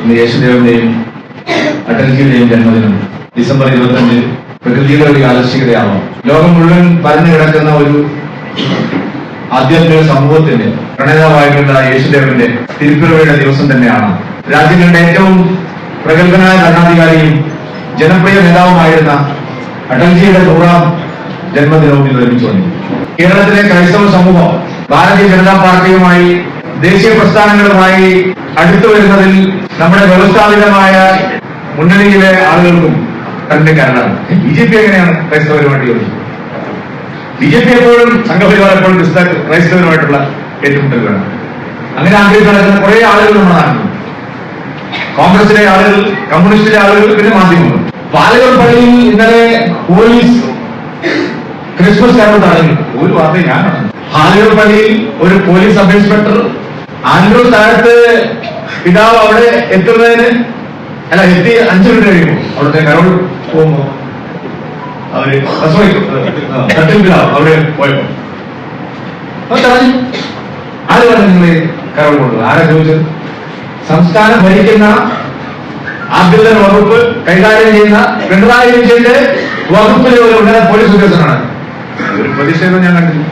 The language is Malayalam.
ഇന്ന് യേശുദേവന്റെയും അടൽജിയുടെയും ജന്മദിനം ഡിസംബർ ഇരുപത്തഞ്ച് പ്രകൃതിയുടെ ഒരു ആകർഷികതയാവാം ലോകം മുഴുവൻ പരന്നു കിടക്കുന്ന ഒരു ആധ്യാത്മിക സമൂഹത്തിന്റെ പ്രണേതാവായിട്ടുള്ള യേശുദേവന്റെ തിരുപ്പിറവയുടെ ദിവസം തന്നെയാണ്. രാജ്യങ്ങളുടെ ഏറ്റവും പ്രഗത്ഭനായ ഭരണാധികാരിയും ജനപ്രിയ നേതാവുമായിരുന്ന അടൽജിയുടെ നൂറാം ജന്മദിനവും ഇന്ന് ലഭിച്ചു കേരളത്തിലെ ക്രൈസ്തവ സമൂഹം ഭാരതീയ ജനതാ പാർട്ടിയുമായി ദേശീയ പ്രസ്ഥാനങ്ങളുമായി അടുത്തു വരുന്നതിൽ നമ്മുടെ വ്യവസ്ഥാപിതമായ മുന്നണിയിലെ ആളുകൾക്കും തന്നെ കാരണമാണ്. ബി ജെ പി എങ്ങനെയാണ് ക്രൈസ്തവരുമായിട്ട് യോജിച്ചത് ബി ജെ പി എപ്പോഴും സംഘപരിവാർ എപ്പോഴും ക്രിസ്ത ക്രൈസ്തവരുമായിട്ടുള്ള ഏറ്റുമുട്ടലുകളാണ്. അങ്ങനെ ആഗ്രഹിച്ച് നടക്കുന്ന കുറെ ആളുകൾ നമ്മുടെ നാട്ടിലുണ്ട്. കോൺഗ്രസിലെ ആളുകൾ കമ്മ്യൂണിസ്റ്റിലെ ആളുകൾ പിന്നെ മാധ്യമങ്ങൾ. പാലകൾ പള്ളിയിൽ ഇന്നലെ പോലീസ് ക്രിസ്മസ് കാരോ തടഞ്ഞു ഒരു വാർത്ത ഞാൻ ഹാലുകൾ പള്ളിയിൽ ഒരു പോലീസ് സബ് ഇൻസ്പെക്ടർ ആൻഡ്രൂ താഴത്ത് പിതാവ് അവിടെ എത്തുന്നതിന് അല്ല എത്തി അഞ്ചു മിനിറ്റ് കഴിയുമ്പോൾ. അവിടുത്തെ കരോൾ പോകുമ്പോ അവർ തട്ടിൽ പിതാവ് അവിടെ പോയപ്പോ ആര് പറഞ്ഞു നിങ്ങൾ കരോൾ കൊണ്ടു ആരാ ചോദിച്ചത്? സംസ്ഥാനം ഭരിക്കുന്ന ആഭ്യന്തര വകുപ്പ് കൈകാര്യം ചെയ്യുന്ന പിണറായി വിജയന്റെ വകുപ്പിലെ ഒരു പോലീസ് ഉദ്യോഗസ്ഥനാണ്. ഒരു പ്രതിഷേധം ഞാൻ കണ്ടില്ല.